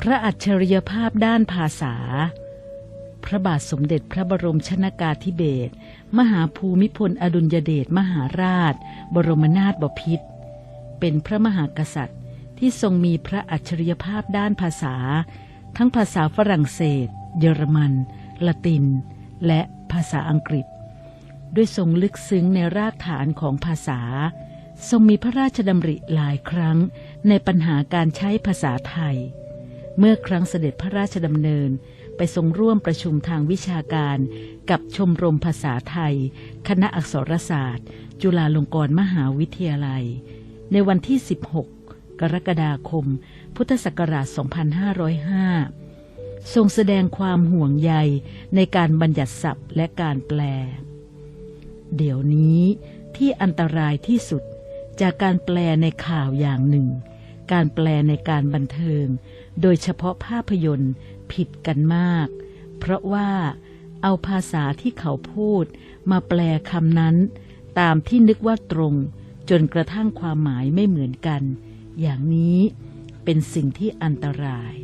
พระอัจฉริยภาพด้านภาษา พระบาทสมเด็จพระบรมชนากาธิเบศรมหาภูมิพลอดุลยเดชมหาราช บรมนาถบพิตรเป็นพระมหากษัตริย์ที่ทรงมีพระอัจฉริยภาพด้านภาษา ทั้งภาษาฝรั่งเศส เยอรมัน ละติน และภาษาอังกฤษ ด้วยทรงลึกซึ้งในรากฐานของภาษา ทรงมีพระราชดำริหลายครั้งในปัญหาการใช้ภาษาไทย เมื่อครั้งเสด็จพระราชดำเนิน ไปทรงร่วมประชุมทางวิชาการกับชมรมภาษาไทย คณะอักษรศาสตร์ จุฬาลงกรณ์มหาวิทยาลัย ในวันที่ 16 กรกฎาคม พุทธศักราช 2505 ทรงแสดงความห่วงใยในการบัญญัติศัพท์และการแปล เดี๋ยวนี้ที่อันตรายที่สุดจากการแปลในข่าวอย่างหนึ่ง การแปลในการบันเทิง โดยเฉพาะภาพยนตร์ผิดกันมาก เพราะว่าเอาภาษาที่เขาพูด มาแปลคำนั้น ตามที่นึกว่าตรง จนกระทั่งความหมายไม่เหมือนกัน อย่างนี้เป็นสิ่งที่อันตราย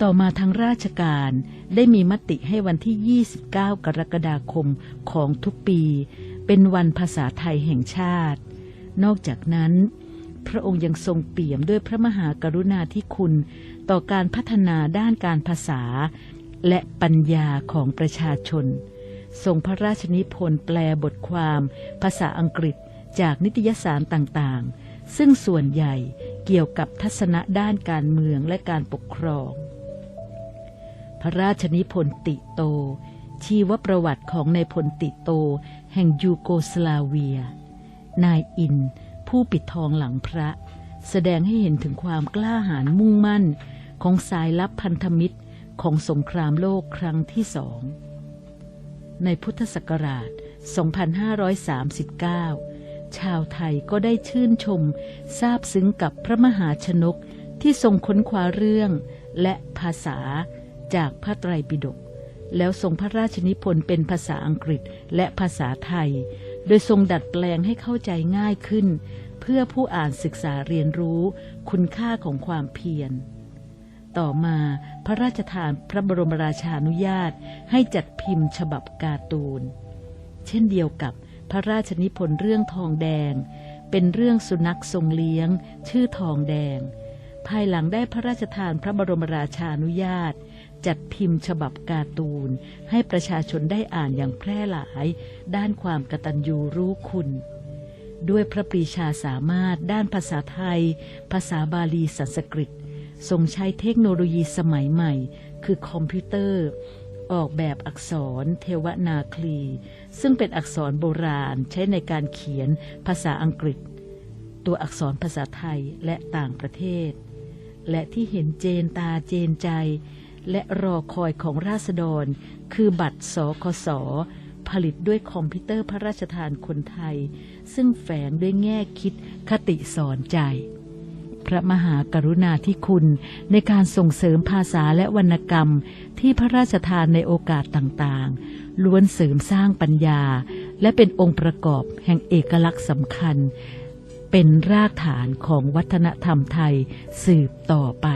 ต่อมาทางราชการได้มีมติให้วันที่ 29 กรกฎาคมของทุกปี เป็นวันภาษาไทยแห่งชาติ นอกจากนั้น พระองค์ยังทรงเปี่ยมด้วยพระมหากรุณาธิคุณ ต่อการพัฒนาด้านการภาษา และปัญญาของประชาชน ทรงพระราชนิพนธ์แปลบทความ ภาษาอังกฤษจากนิตยสารต่างๆ ซึ่งส่วนใหญ่เกี่ยวกับทัศนะด้านการเมืองและการปกครอง พระราชนิพนธ์ติโต ชีวประวัติของนายพลติโต แห่งยูโกสลาเวีย นายอิน ผู้ปิดทองหลังพระ แสดงให้เห็นถึงความกล้าหาญมุ่งมั่น ของสายลับพันธมิตรของสงครามโลกครั้งที่สอง ในพุทธศักราช 2539 ชาวไทยก็ได้ชื่นชมซาบซึ้งกับพระมหาชนกที่ทรงค้นคว้าเรื่องและภาษาจากพระไตรปิฎกแล้วทรงพระราชนิพนธ์เป็นภาษาอังกฤษและภาษาไทย โดยทรงดัดแปลงให้เข้าใจง่ายขึ้น เพื่อผู้อ่านศึกษาเรียนรู้คุณค่าของความเพียร ต่อมาพระราชทานพระบรมราชานุญาตให้จัดพิมพ์ฉบับการ์ตูน เช่นเดียวกับพระราชนิพนธ์เรื่องทองแดง เป็นเรื่องสุนัขทรงเลี้ยง ชื่อทองแดง ภายหลังได้พระราชทานพระบรมราชานุญาต จัดพิมพ์ฉบับการ์ตูน ให้ประชาชนได้อ่านอย่างแพร่หลาย ด้านความกตัญญูรู้คุณ ด้วยพระปรีชาสามารถด้านภาษาไทย ภาษาบาลีสันสกฤต ทรงใช้เทคโนโลยีสมัยใหม่ คือคอมพิวเตอร์ ออกแบบอักษรเทวนาคลี ซึ่งเป็นอักษรโบราณใช้ในการเขียนภาษาอังกฤษ ตัวอักษรภาษาไทยและต่างประเทศ และที่เห็นเจนตาเจนใจ และรอคอยของราษฎร คือบัตรสคส ผลิตด้วยคอมพิวเตอร์พระราชทานคนไทย ซึ่งแฝงด้วยแง่คิดคติสอนใจ พระมหากรุณาธิคุณในการส่งเสริมภาษาและวรรณกรรมที่พระราชทานในโอกาสต่างๆ ล้วนเสริมสร้างปัญญา และเป็นองค์ประกอบแห่งเอกลักษณ์สำคัญเป็นรากฐานของวัฒนธรรมไทยสืบต่อไป